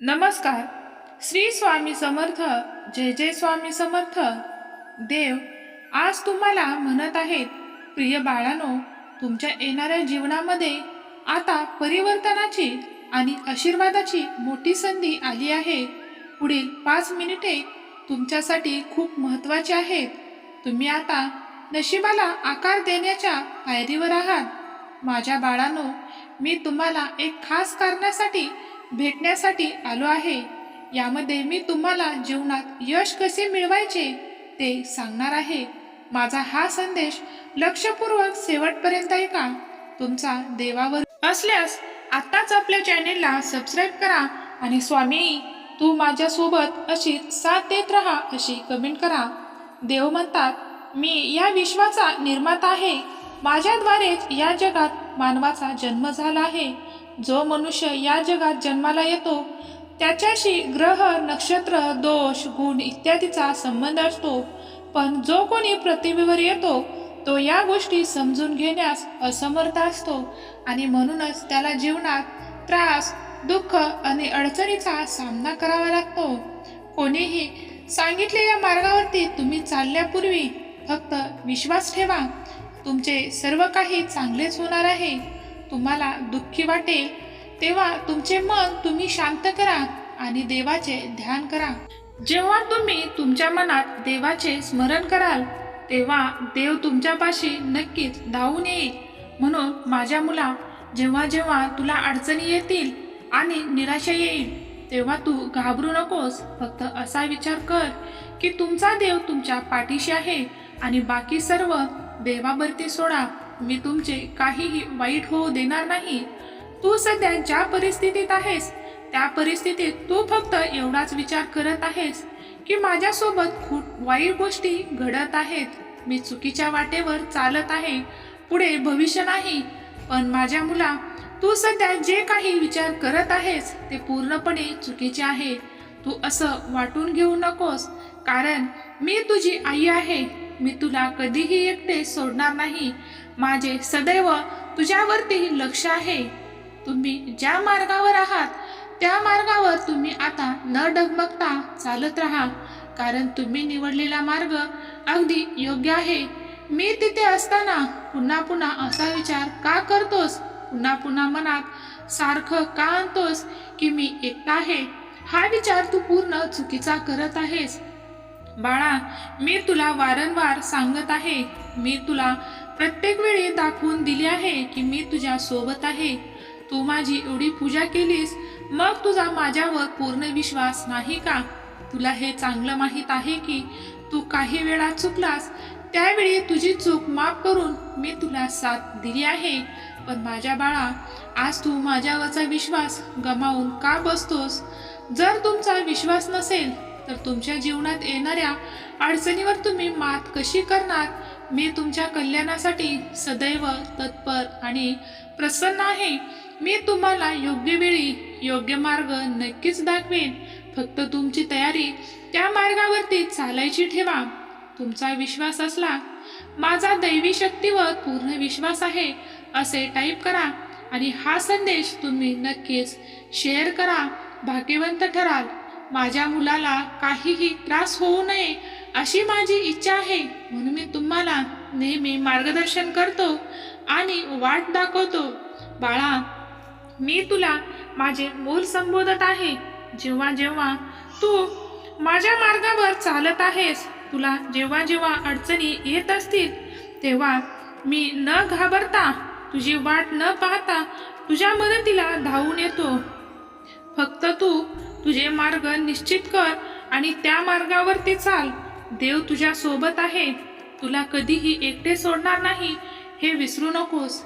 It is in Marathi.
नमस्कार. श्री स्वामी समर्थ जय जय स्वामी समर्थ. देव आज तुम्हाला म्हणत आहेत प्रिय बाळानो तुमच्या येणाऱ्या जीवनामध्ये आता परिवर्तनाची आणि आशीर्वादाची मोठी संधी आली आहे. पुढील पाच मिनिटे तुमच्यासाठी खूप महत्त्वाची आहेत. तुम्ही आता नशिबाला आकार देण्याच्या पायरीवर आहात. माझ्या बाळांनो मी तुम्हाला एक खास कारणासाठी भेटण्यासाठी आलो आहे. यामध्ये मी तुम्हाला जीवनात यश कसे मिळवायचे ते सांगणार आहे. माझा हा संदेश लक्षपूर्वक शेवटपर्यंत ऐका. तुमचा देवावर असल्यास आत्ताच आपल्या चॅनेलला सबस्क्राईब करा आणि स्वामी तू माझ्यासोबत अशी साथ देत राहा अशी कमेंट करा. देव म्हणतात मी या विश्वाचा निर्माता आहे. माझ्याद्वारेच या जगात मानवाचा जन्म झाला आहे. जो मनुष्य या जगात जन्माला येतो त्याच्याशी ग्रह नक्षत्र दोष गुण इत्यादीचा संबंध असतो. पण जो कोणी प्रतिभेवर येतो तो या गोष्टी समजून घेण्यास असमर्थ असतो आणि म्हणूनच त्याला जीवनात त्रास दुःख आणि अडचणीचा सामना करावा लागतो. कोणीही सांगितलेल्या मार्गावरती तुम्ही चालल्यापूर्वी फक्त विश्वास ठेवा. तुमचे सर्व काही चांगलेच होणार आहे. तुम्हाला दुःखी वाटेल तेव्हा तुमचे मन तुम्ही शांत करा आणि देवाचे ध्यान करा. जेव्हा तुम्ही तुमच्या मनात देवाचे स्मरण कराल तेव्हा देव तुमच्यापाशी नक्कीच धावून येईल. म्हणून माझ्या मुला जेव्हा जेव्हा तुला अडचणी येतील आणि निराशा येईल तेव्हा तू घाबरू नकोस. फक्त असा विचार कर की तुमचा देव तुमच्या पाठीशी आहे आणि बाकी सर्व देवावरती सोडा. मी तुमचे काहीही वाईट होऊ देणार नाही. तू सध्या ज्या परिस्थितीत आहेस त्या परिस्थितीत तू फक्त एवढाच विचार करत आहेस की माझ्यासोबत खूप वाईट गोष्टी घडत आहेत. मी चुकीच्या वाटेवर चालत आहे. पुढे भविष्य नाही. पण माझ्या मुला तू सध्या जे काही विचार करत आहेस ते पूर्णपणे चुकीचे आहे. तू असं वाटून घेऊ नकोस कारण मी तुझी आई आहे. मी तुला कधीही एकटे सोडणार नाही. माझे सदैव तुझ्यावरती लक्ष आहे. तुम्ही ज्या मार्गावर आहात त्या मार्गावर तुम्ही आता न डगमगता चालत राहा. कारण तुम्ही निवडलेला मार्ग अगदी योग्य आहे. मी तिथे असताना पुन्हा पुन्हा असा विचार का करतोस? पुन्हा पुन्हा मनात सारखं का आणतोस की मी एकटा आहे? हा विचार तू पूर्ण चुकीचा करत आहेस. बाळा मी तुला वारंवार सांगत आहे. मी तुला प्रत्येक वेळी दाखवून दिली आहे की मी तुझ्या सोबत आहे. तू माझी एवढी पूजा केलीस मग तुझा माझ्यावर पूर्ण विश्वास नाही का? तुला हे चांगलं माहीत आहे की तू काही वेळा चुकलास त्यावेळी तुझी चूक माफ करून मी तुला साथ दिली आहे. पण माझ्या बाळा आज तू माझ्यावरचा विश्वास गमावून का बसतोस? जर तुमचा विश्वास नसेल तर तुमच्या जीवनात येणाऱ्या अडचणीवर तुम्ही मात कशी करणार? मी तुमच्या कल्याणासाठी सदैव तत्पर आणि प्रसन्न आहे. मी तुम्हाला योग्य वेळी योग्य मार्ग नक्कीच दाखवेन. फक्त तुमची तयारी त्या मार्गावरती चालायची ठेवा. तुमचा विश्वास असला माझा दैवी शक्तीवर पूर्ण विश्वास आहे असे टाईप करा आणि हा संदेश तुम्ही नक्कीच शेअर करा. भाग्यवंत ठराल. माझ्या मुलाला काहीही त्रास होऊ नये अशी माझी इच्छा आहे. म्हणून मी तुम्हाला नेहमी मार्गदर्शन करतो आणि वाट दाखवतो. बाळा मी तुला माझे मूल संबोधत आहे. जेव्हा जेव्हा तू माझ्या मार्गावर चालत आहेस तुला जेव्हा जेव्हा अडचणी येत असतील तेव्हा मी न घाबरता तुझी वाट न पाहता तुझ्या मदतीला धावून येतो. फक्त तू तुझे मार्ग निश्चित कर आणि त्या मार्गावरती चाल. देव तुझ्या सोबत आहे. तुला कधीही एकटे सोडणार नाही हे विसरू नकोस.